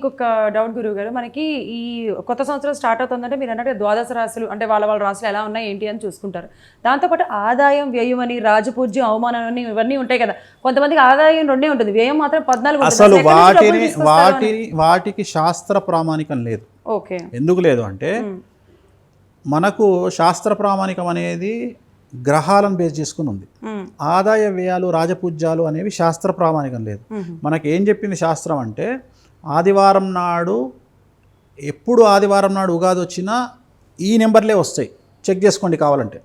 ఇంకొక డౌట్ గురువు గారు మనకి ఈ కొత్త సంవత్సరం స్టార్ట్ అవుతుందంటే మీరు అన్నట్టు ద్వాదశ రాశులు అంటే వాళ్ళ వాళ్ళ రాశులు ఎలా ఉన్నాయి ఏంటి అని చూసుకుంటారు దాంతోపాటు ఆదాయం వ్యయం అని రాజపూజ్యం అవమానం అని ఇవన్నీ ఉంటాయి కదా కొంతమందికి ఆదాయం రెండే ఉంటుంది వ్యయం మాత్రం పద్నాలుగు. అసలు వాటిని తీసుకొస్తారు అని? వాటి వాటికి శాస్త్ర ప్రామాణికం లేదు ఓకే ఎందుకు లేదు అంటే మనకు శాస్త్ర ప్రామాణికం అనేది గ్రహాలను బేస్ చేసుకుని ఉంది. ఆదాయ వ్యయాలు రాజపూజ్యాలు అనేవి శాస్త్ర ప్రామాణికం లేదు. మనకి ఏం చెప్పింది శాస్త్రం అంటే ఆదివారం నాడు ఎప్పుడు ఆదివారం నాడు ఉగాది వచ్చినా ఈ నెంబర్లే వస్తాయి. చెక్ చేసుకోండి కావాలంటే.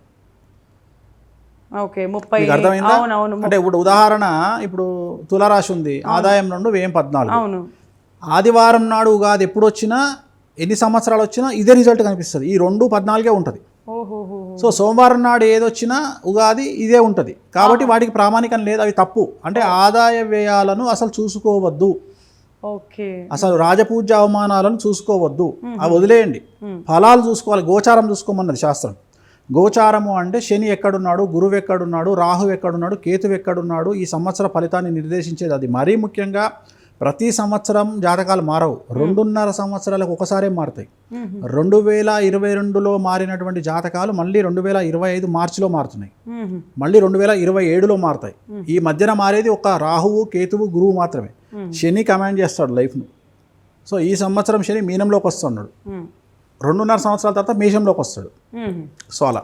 ఓకే ముప్పై అర్థమైందా? అంటే ఇప్పుడు ఉదాహరణ ఇప్పుడు తులారాశి ఉంది. ఆదాయం రెండు వ్యయం పద్నాలుగు. అవును. ఆదివారం నాడు ఉగాది ఎప్పుడు వచ్చినా ఎన్ని సంవత్సరాలు వచ్చినా ఇదే రిజల్ట్ కనిపిస్తుంది. ఈ రెండు పద్నాలుగే ఉంటుంది. సో సోమవారం నాడు ఏదొచ్చినా ఉగాది ఇదే ఉంటుంది. కాబట్టి వాటికి ప్రామాణికం లేదు అవి తప్పు. అంటే ఆదాయ వ్యయాలను అసలు చూసుకోవద్దు. అసలు రాజపూజ అవమానాలను చూసుకోవద్దు. అవి వదిలేయండి. ఫలాలు చూసుకోవాలి. గోచారం చూసుకోమన్నది శాస్త్రం. గోచారము అంటే శని ఎక్కడున్నాడు గురువు ఎక్కడున్నాడు రాహు ఎక్కడున్నాడు కేతువు ఎక్కడున్నాడు ఈ సంవత్సర ఫలితాన్ని నిర్దేశించేది అది. మరీ ముఖ్యంగా ప్రతి సంవత్సరం జాతకాలు మారవు. రెండున్నర సంవత్సరాలకు ఒకసారే మారుతాయి. రెండు వేల ఇరవై రెండులో మారినటువంటి జాతకాలు మళ్ళీ రెండు వేల ఇరవై ఐదు మార్చిలో మారుతున్నాయి. మళ్ళీ రెండు వేల ఇరవై ఏడులో మారుతాయి. ఈ మధ్యన మారేది ఒక రాహువు కేతువు గురువు మాత్రమే. శని కమాండ్ చేస్తాడు లైఫ్ను. సో ఈ సంవత్సరం శని మీనంలోకి వస్తున్నాడు. మ్మ్. రెండున్నర సంవత్సరాల తర్వాత మేషంలోకి వస్తాడు. మ్మ్. సో అలా.